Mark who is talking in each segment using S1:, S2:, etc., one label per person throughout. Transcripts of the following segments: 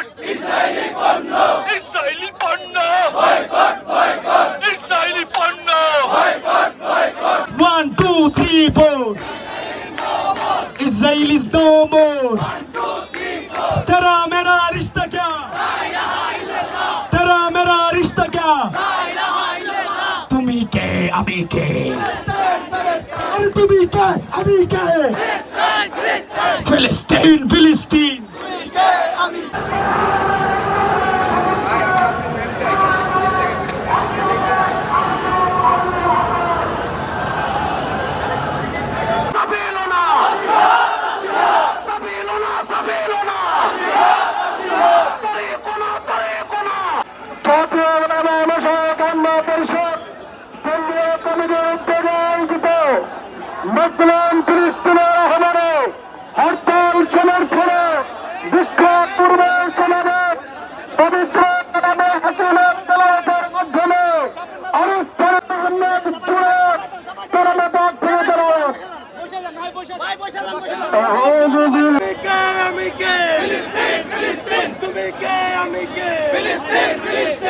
S1: Boycott Israeli পণ্য Israeli পণ্য boycott boycott Israeli পণ্য boycott boycott 1 2 3 4 Israel is no more 1 2 3 4 ترى منار اشتكى لا اله الا الله ترى منار اشتكى لا اله الا الله তুমি কে আমি কে আরে তুমি কে আমি কে ফিলিস্তিন ফিলিস্তিন জাতীয় কান্না পরিষদ কেন্দ্রীয় কমিটির উদ্যোগে আয়োজিত মুসলিম ফিলিস্তিনের আহ্বানে হরতাল সমর্থনে বিক্ষোভ পূর্বের সমাবেশ পবিত্র হাকিমের তেলাওয়াতের মাধ্যমে অনুষ্ঠানের আহমেদ চূড়াত তেলাবাদ থেকে তেলাওয়াত
S2: তুমি কে আমি কে ফিলিস্তিন ফিলিস্তিন। তুমি কে আমি কে? ফিলিস্তিন ফিলিস্তিন।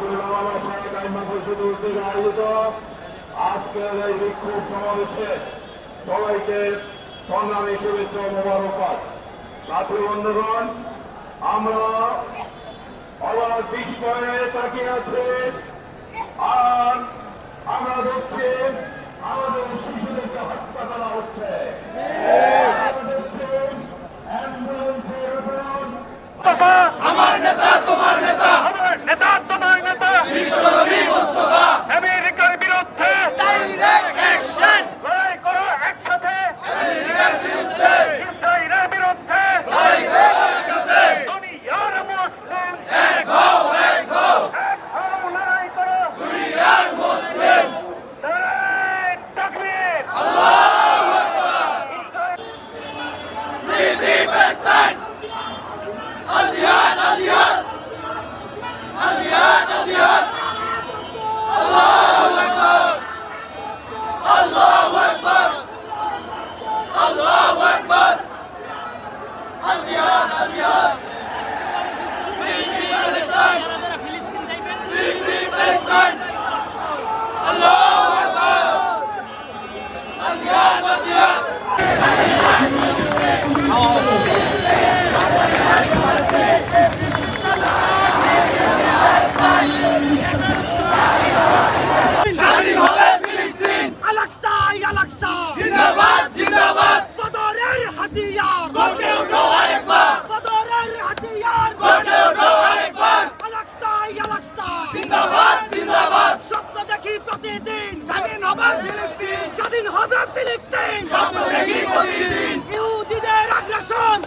S3: জাতীয় বাংলাদেশের কাইম পরিষদ উদ্যোগে আয়োজিত আজকের এই বিক্ষোভ সমাবেশে সবাইকে সংগ্রামী শুভেচ্ছা মোবারকবাদ। ছাত্র বন্ধুগণ আমরা অবাক বিস্ময়ে তাকিয়ে আছে। আর আমরা দেখছি আমাদের শিশুদেরকে হত্যা করা হচ্ছে আমরা দেখছি অ্যাম্বুলেন্সের উপর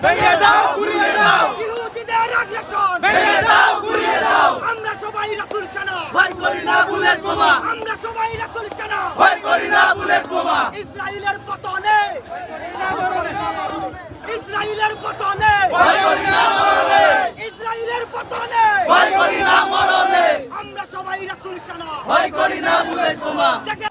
S2: ভেঙে দাও গুড়িয়ে দাও। ইহুদিদের আগ্রাসন। ভেঙে দাও গুড়িয়ে দাও। আমরা সবাই রাসূল সেনা ভয় করি না বুলেট বোমা। আমরা সবাই রাসূল সেনা ভয় করি না বুলেট বোমা। ইসরায়েলের পতনে। ইসরায়েলের পতনে। ভয় করি না মরণে। ইসরায়েলের পতনে। ভয় করি না মরণে। আমরা সবাই রাসূল সেনা ভয় করি না বুলেট বোমা। জেগে